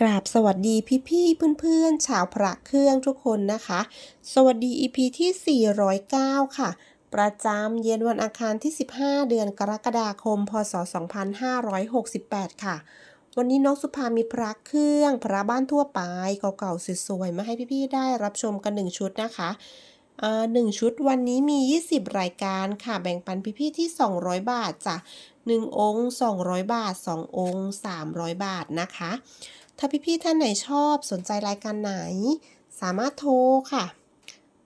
กราบสวัสดีพี่ๆเพื่อนๆ ชาวพระเครื่องทุกคนนะคะ สวัสดี EP ที่ 409 ค่ะ ประจำเย็นวันอังคารที่ 15 เดือนกรกฎาคม พศ 2568 ค่ะ วันนี้น้องสุภามีพระเครื่อง พระบ้านทั่วไปเก่าๆสวยๆมาให้พี่ๆได้รับชมกัน 1 ชุดนะคะหนึ่งชุดวันนี้มี 20 รายการค่ะ แบ่งปันพี่ๆที่ 200 บาทจ้ะ1องค์ 200 บาท 2 องค์ 300 บาทนะคะ ถ้าพี่ๆท่านไหนชอบสนใจรายการไหน สามารถโทรค่ะ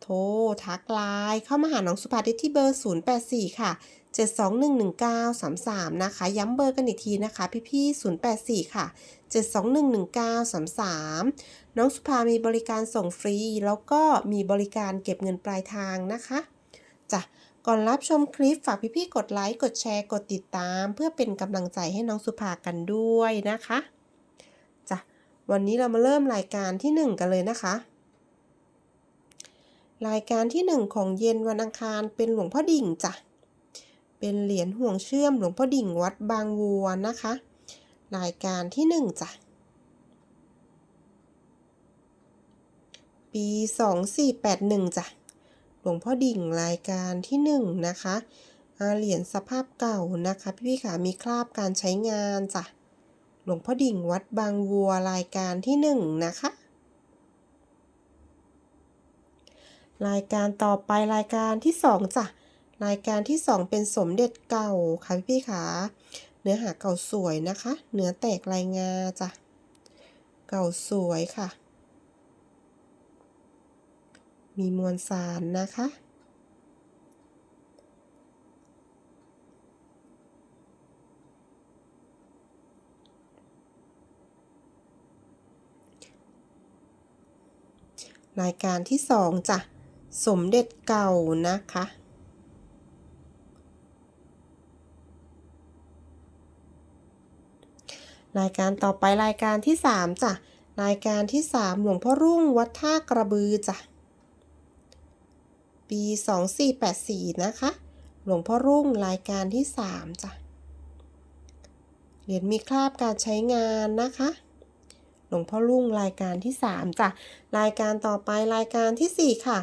โทรทักไลน์เข้ามาหาน้องสุภาได้ที่เบอร์ 084 ค่ะ 7211933 นะคะ ย้ำเบอร์กันอีกทีนะคะ พี่ๆ084 ค่ะ 7211933 น้องสุภามีบริการส่งฟรี แล้วก็มีบริการเก็บเงินปลายทางนะคะจ้ะก่อนรับชมคลิปฝากพี่ๆกดไลค์ กดแชร์ กดติดตาม เพื่อเป็นกำลังใจให้น้องสุภากันด้วยนะคะจ้ะ วันนี้เรามาเริ่มรายการที่ 1 กันเลยนะคะ รายการที่ 1 ของเย็นวันอังคารเป็นหลวงพ่อดิ่งจ้ะ เป็นเหรียญห่วงเชื่อมหลวงพ่อดิ่งวัดบางวัวนะคะ รายการที่ 1จ้ะ ปี 2481จ้ะ หลวงพ่อดิ่งรายการที่ 1 นะคะ เหรียญสภาพเก่านะคะ พี่ๆค่ะมีคราบการใช้งานจ้ะ หลวงพ่อดิ่งวัดบางวัวรายการที่1นะคะ รายการต่อไปรายการที่2จ้ะ รายการที่2เป็นสมเด็จเก่าค่ะพี่ๆค่ะเนื้อหาเก่าสวยนะคะ เนื้อแตกลายงาจ้ะ เก่าสวยค่ะ มีมวลสารนะคะ รายการที่สองจ้ะ สมเด็จเก่านะคะ รายการต่อไปรายการที่สามจ้ะ รายการที่สามหลวงพ่อรุ่งวัดท่ากระบือจ้ะ ปี 2484 นะคะ หลวงพ่อรุ่งรายการที่สามจ้ะ เหรียญมีคราบการใช้งานนะคะ หลวงพ่อรุ่งรายการที่ 3จ้ะรายการต่อไปรายการที่ 4 ค่ะ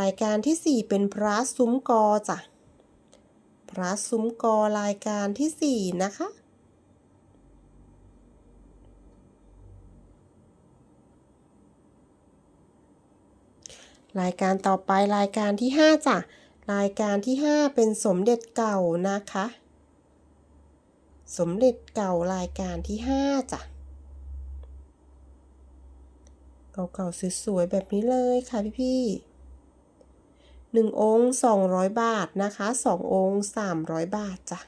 รายการที่ 4 เป็นพระซุ้มกอจ้ะพระซุ้มกอรายการที่ 4 นะคะรายการต่อไปรายการที่ 5 จ้ะ รายการที่ 5 เป็นสมเด็จเก่านะคะ สมเด็จเก่ารายการที่ 5 จ้ะ เก่าๆสวยๆแบบนี้เลยค่ะพี่ๆหนึ่งองค์สองร้อยบาทนะคะสององค์สามร้อยบาทจ้ะ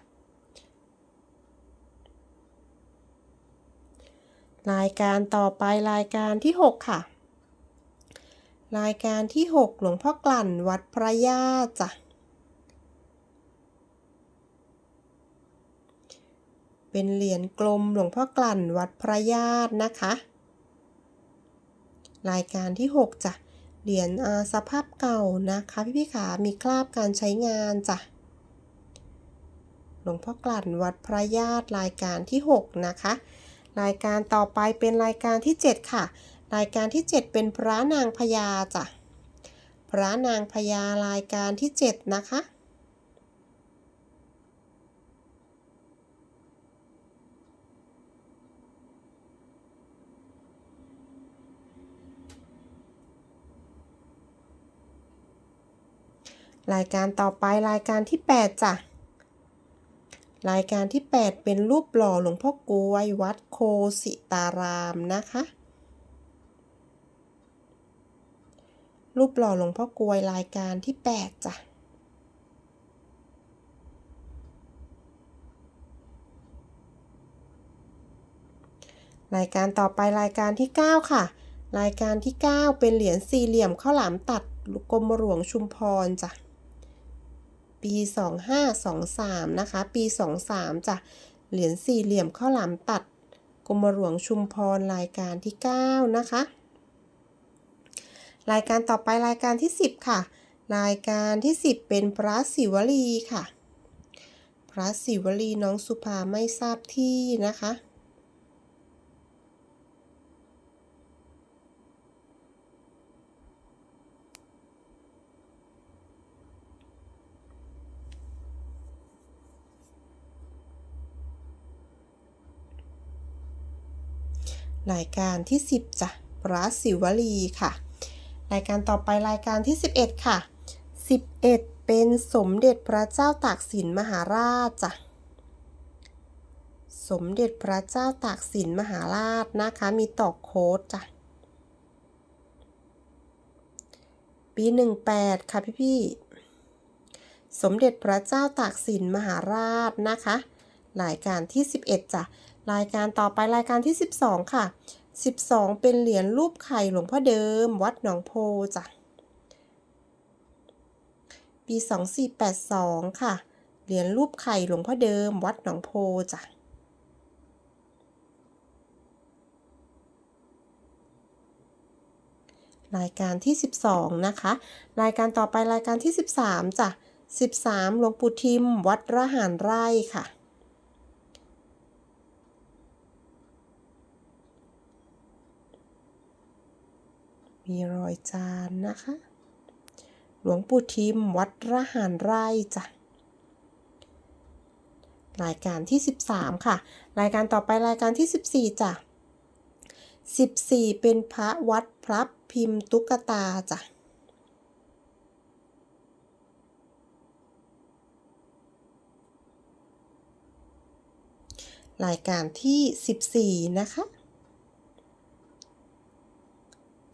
รายการต่อไปรายการที่หกค่ะ รายการที่หกหลวงพ่อกลั่นวัดพระญาติจ้ะ เป็นเหรียญกลมหลวงพ่อกลั่นวัดพระญาตินะคะ รายการที่ 6จ้ะเหรียญสภาพเก่านะคะพี่พี่ขามีคราบการใช้งานจ้ะหลวงพ่อกลั่นวัดพระญาติรายการที่ 6 นะคะ รายการต่อไปเป็นรายการที่ 7 ค่ะ รายการที่ 7 เป็นพระนางพญาจ้ะพระนางพญารายการที่ 7 นะคะ รายการต่อไปรายการที่ 8จ้ะรายการที่ 8 เป็นรูปหล่อหลวงพ่อกวยวัดโคสิตารามนะคะ รูปหล่อหลวงพ่อกวยรายการที่ 8จ้ะรายการต่อไปรายการที่ 9 ค่ะ รายการที่ 9 เป็นเหรียญสี่เหลี่ยมข้าวหลามตัดกรมหลวงชุมพรจ้ะ ปี 2523 นะคะ ปี 23จ้ะเหรียญสี่เหลี่ยมข้าวหลามตัดกรมหลวงชุมพรรายการที่ 9 นะคะ รายการต่อไปรายการที่ 10 ค่ะ รายการที่ 10 เป็นพระศิวลีค่ะ พระศิวลีน้องสุภาไม่ทราบที่นะคะ รายการที่ 10จ้ะพระศิวลีค่ะ รายการต่อไปรายการที่ 11 ค่ะ 11 เป็นสมเด็จพระเจ้าตากสินมหาราชจ้ะสมเด็จพระเจ้าตากสินมหาราชนะคะ มีตอกโค้ดจ้ะปี 18 ค่ะพี่พี่ๆสมเด็จพระเจ้าตากสินมหาราชนะคะ รายการที่ 11จ้ะรายการต่อไปรายการที่ 12 ค่ะ 12 เป็นเหรียญรูปไข่หลวงพ่อเดิม วัดหนองโพจ้ะปี 2482 ค่ะ เหรียญรูปไข่หลวงพ่อเดิม วัดหนองโพจ้ะรายการที่ 12 นะคะ รายการต่อไปรายการที่ 13จ้ะ13 หลวงปู่ทิม วัดระหารไร่ค่ะ มีรอยจานนะคะ หลวงปู่ทิมวัดระหารไร่จ้ะรายการที่ 13 ค่ะ รายการต่อไปรายการที่ 14จ้ะ14 เป็นพระวัดพระพิมพ์ตุ๊กตาจ้ะรายการที่ 14 นะคะ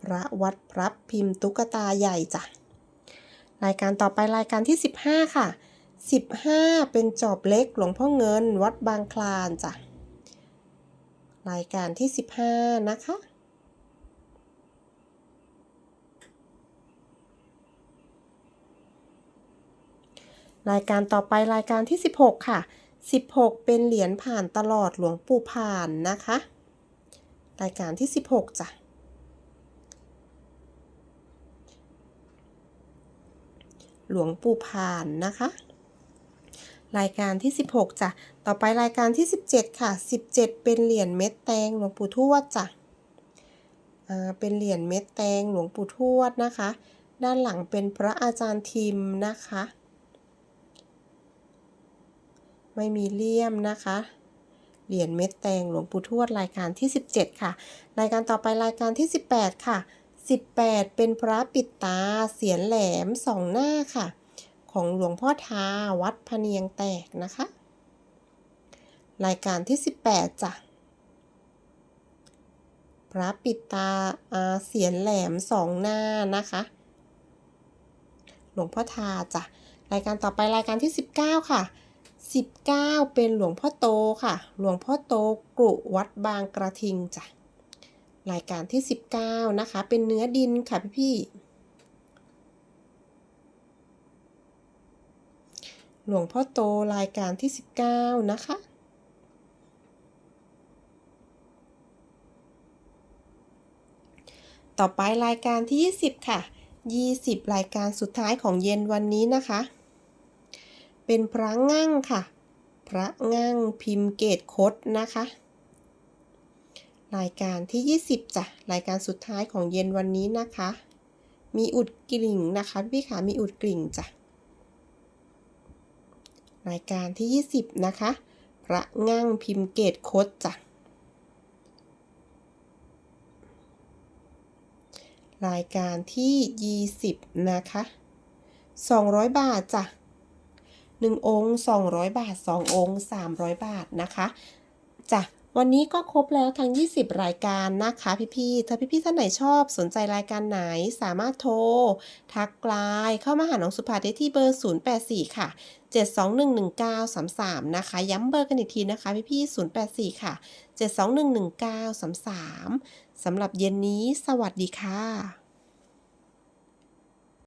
พระวัดพระพิมพ์ตุ๊กตาใหญ่จ้ะ รายการต่อไปรายการที่ 15 ค่ะ 15 เป็นจอบเล็กหลวงพ่อเงินวัดบางคลานจ้ะ รายการที่ 15 นะคะรายการต่อไปรายการที่ 16 ค่ะ 16 เป็นเหรียญผ่านตลอดหลวงปู่ผ่านนะคะ รายการที่ 16จ้ะ หลวงปู่ผ่านนะคะ รายการที่ 16จ้ะต่อไปรายการที่ 17 ค่ะ 17 เป็นเหรียญเม็ดแตงหลวงปู่ทวดจ้ะอ่าเป็นเหรียญเม็ดแตงหลวงปู่ทวดนะคะ ด้านหลังเป็นพระอาจารย์ทิมนะคะ ไม่มีเลี่ยมนะคะเหรียญเม็ดแตงหลวงปู่ทวดรายการที่ 17 ค่ะ รายการต่อไปรายการที่ 18 ค่ะ 18 เป็นพระปิดตาเสียนแหลมสองหน้าค่ะ ของหลวงพ่อทาวัดพะเนียงแตกนะคะ รายการที่ 18จ้ะพระปิดตาอาเสียนแหลมสองหน้านะคะ หลวงพ่อทาจ้ะรายการต่อไปรายการที่ 19 ค่ะ 19 เป็นหลวงพ่อโตค่ะ หลวงพ่อโตกรุวัดบางกระทิงจ้ะ รายการที่ 19 นะคะ เป็นเนื้อดินค่ะพี่พี่หลวงพ่อโตรายการที่ 19 นะคะ ต่อไปรายการที่ 20 ค่ะ 20 รายการสุดท้ายของเย็นวันนี้นะคะ เป็นพระงั่งค่ะ พระงั่งพิมพ์เกตคดนะคะ รายการที่ 20จ้ะรายการสุดท้ายของเย็นวันนี้นะคะ มีอุดกลิ่งนะคะพี่ขามีอุดกลิ่งจ้ะรายการที่ 20 นะคะ พระงั่งพิมพ์เกตโคดจ้ะรายการที่ 20 นะคะ 200 บาทจ้ะ1องค์ 200 บาท 2 องค์ 300 บาทนะคะจ้ะ วันนี้ก็ครบแล้วทั้ง 20 รายการนะคะพี่ๆ ถ้าพี่ๆท่านไหนชอบสนใจรายการไหนสามารถโทร ทักไลน์เข้ามาหาน้องสุภาได้ที่เบอร์ 084 ค่ะ 7211933 นะคะ ย้ำเบอร์กันอีกทีนะคะพี่ๆ 084 ค่ะ 7211933 สำหรับเย็นนี้ สวัสดีค่ะ